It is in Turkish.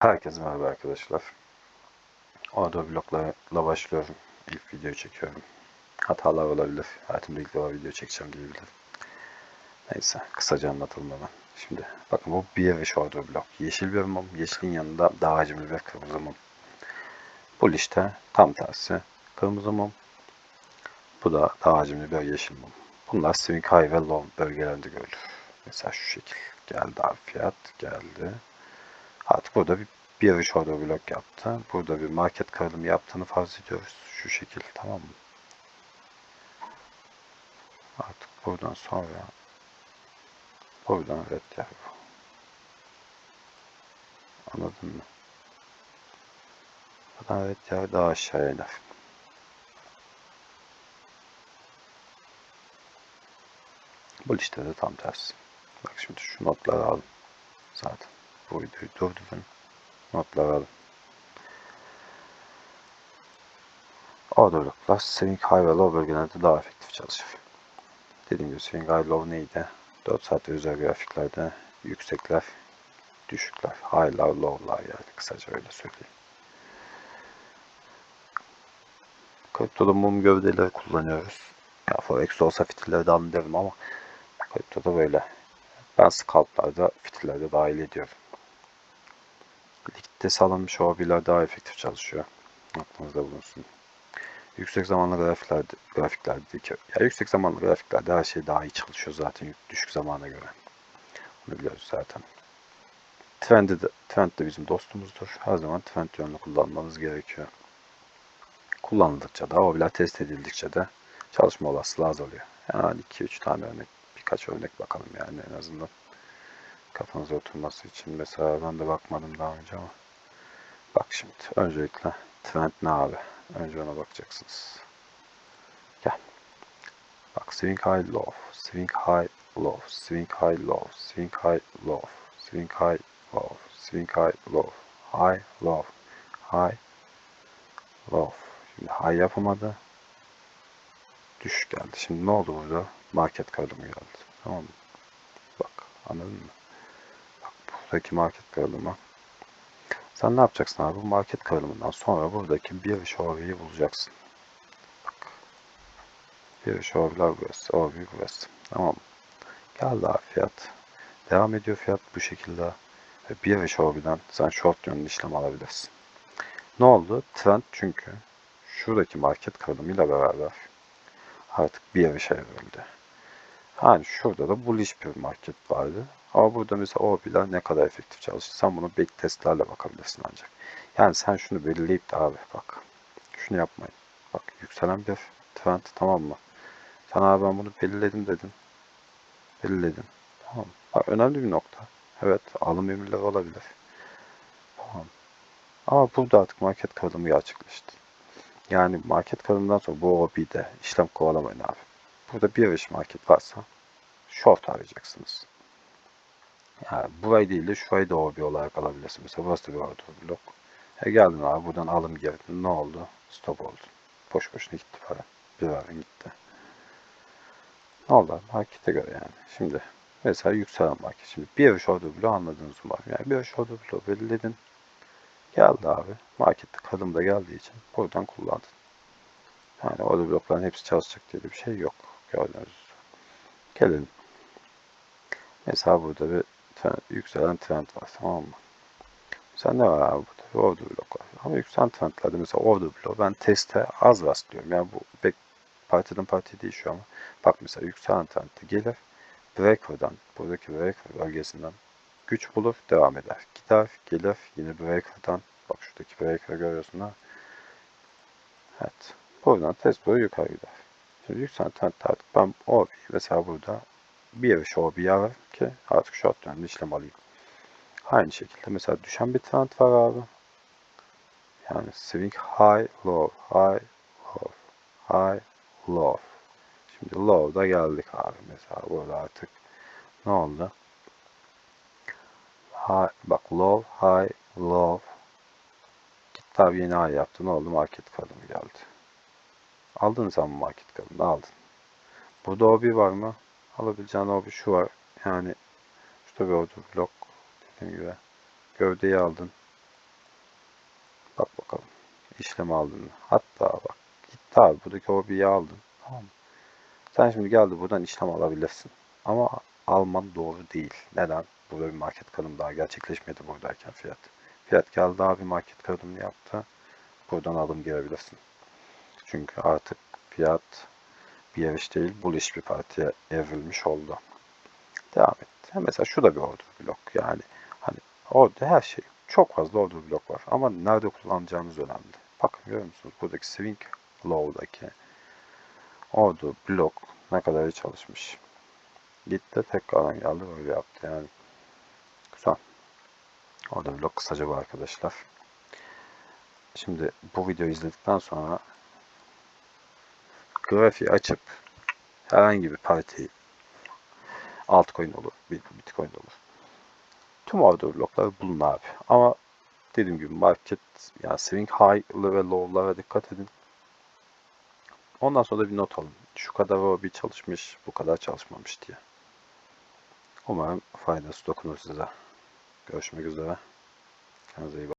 Herkese merhaba arkadaşlar. Audio bloklarla başlıyorum. İlk videoyu çekiyorum. Hatalar olabilir. Hayatımda ilk defa video çekeceğim diyebilirim. Neyse kısaca anlatalım hemen. Şimdi bakın bu bir yarış audio blok. Yeşil bir mum. Yeşilin yanında daha hacimli bir kırmızı mum. Bu liste tam tersi. Kırmızı mum. Bu da daha hacimli bir yeşil mum. Bunlar swing high ve low bölgelerinde görülür. Mesela şu şekil. Geldi abi fiyat. Geldi. Artık burada bir bir yarış orada blok yaptı. Burada bir market kırılımı yaptığını farz ediyoruz. Şu şekil tamam mı? Artık buradan sonra buradan red bu. Anladın mı? Buradan red yer daha aşağıya iner. Bu listede tam tersi. Bak şimdi şu notları aldım. Zaten bu videoyu durdurun. Notları alın. Orderlıklar swing high ve low bölgelerde daha efektif çalışır. Dediğim gibi swing high low neydi? 4 saatte özel grafiklerde yüksekler, düşükler, high'lar, low'lar yani kısaca öyle söyleyeyim. Kriptoda mum gövdeleri kullanıyoruz. Ya Forex olsa fitilleri de derim ama kriptoda böyle. Ben scalplarda fitillerde dahil ediyorum. Ligde sağlanmış hobiler daha efektif çalışıyor. Aklınızda bulunsun. Yüksek zamanlı grafiklerde, grafiklerdeki, ya yüksek zamanlı grafiklerde her şey daha iyi çalışıyor zaten düşük zamana göre. Bunu biliyoruz zaten. Trend de, trend de bizim dostumuzdur. Her zaman trend yönlü kullanmamız gerekiyor. Kullanıldıkça da, hobiler test edildikçe de çalışma olasılığı azalıyor. Yani 2-3 tane örnek, birkaç örnek bakalım yani en azından kafanıza oturması için. Mesela ben de bakmadım daha önce ama. Bak şimdi öncelikle trend ne abi? Önce ona bakacaksınız. Gel. Bak swing high low, swing high low, swing high low, swing high low, swing high low, swing high low, high low, high low. Şimdi high yapamadı. Düşük geldi. Şimdi ne oldu burada? Market kırılımı geldi. Tamam mı? Bak anladın mı? buradaki market kırılımı. Sen ne yapacaksın abi? Bu market kırılımından sonra buradaki bir şoviyi bulacaksın. Bak. Bir şoviler burası. Orbi burası. Tamam? Geldi abi fiyat. Devam ediyor fiyat bu şekilde. Ve bir şoviden sen short yönlü işlem alabilirsin. Ne oldu? Trend çünkü şuradaki market kırılımıyla beraber artık bir yarışa evrildi. Hani şurada da bullish bir market vardı. Ama burada mesela o bilen ne kadar efektif çalışır. Sen bunu backtestlerle bakabilirsin ancak. Yani sen şunu belirleyip de abi bak. Şunu yapmayın. Bak yükselen bir trend tamam mı? Sen abi ben bunu belirledim dedin. Belirledim. Tamam. Bak önemli bir nokta. Evet alım emirleri olabilir. Tamam. Ama burada artık market kırılımı gerçekleşti. Yani market kırılımından sonra bu OB'de işlem kovalamayın abi. Burada bir yarış market varsa short arayacaksınız. Yani burayı değil de şurayı da OB olarak alabilirsin. Mesela burası da bir order blok. E geldin abi buradan alım girdin. Ne oldu? Stop oldu. Boş boşuna gitti para. Bir varın gitti. Ne oldu abi? Markete göre yani. Şimdi mesela yükselen market. Şimdi bir yarış order bloğu anladınız mı? Yani bir yarış order bloğu belirledin. Geldi abi. Markette kadın da geldiği için buradan kullandın. Yani order blokların hepsi çalışacak diye bir şey yok. Gördüğünüz Gelelim. Mesela burada bir yükselen trend var tamam mı? Mesela ne var abi burada? Order blok var. Ama yükselen trendlerde mesela order blok ben teste az rastlıyorum. Yani bu pek partiden partiye değişiyor ama bak mesela yükselen trendde gelir breaker'dan buradaki breaker bölgesinden güç bulur devam eder. Gider gelir yine breaker'dan bak şuradaki breaker görüyorsun ha. Evet. Buradan test boyu yukarı gider. Şimdi yükselen trendde artık ben o mesela burada bir yer ki artık short dönemde işlem alayım. Aynı şekilde mesela düşen bir trend var abi. Yani swing high low high low high low. Şimdi low'da geldik abi mesela burada artık ne oldu? High, bak low high low gitti abi yeni high yaptı ne oldu market kadını geldi. Aldın sen market kadını aldın. Burada o bir var mı? Alabileceğin o bir şu var. Yani şurada bir order blok dediğim gibi. Gövdeyi aldın. Bak bakalım. İşlem aldın? Hatta bak. Gitti abi. Buradaki hobiyi aldın. Tamam mı? Sen şimdi geldi buradan işlem alabilirsin. Ama alman doğru değil. Neden? Burada bir market kırılımı daha gerçekleşmedi buradayken fiyat. Fiyat geldi abi market kırılımını yaptı. Buradan alım girebilirsin. Çünkü artık fiyat bir yarış değil, bullish bir partiye evrilmiş oldu. Devam et. Ha mesela şu da bir order blok yani. Hani orada her şey çok fazla order blok var ama nerede kullanacağınız önemli. Bakın görüyor musunuz? Buradaki swing low'daki order blok ne kadar iyi çalışmış. Gitti tekrardan geldi böyle yaptı yani. Güzel. Order blok kısaca bu arkadaşlar. Şimdi bu videoyu izledikten sonra grafiği açıp herhangi bir parti altcoin olur, bit- bitcoin olur. Tüm order blokları bulun abi. Ama dediğim gibi market yani swing high'lı ve low'lara dikkat edin. Ondan sonra da bir not alın. Şu kadar o bir çalışmış, bu kadar çalışmamış diye. Umarım faydası dokunur size. Görüşmek üzere. Kendinize iyi bakın.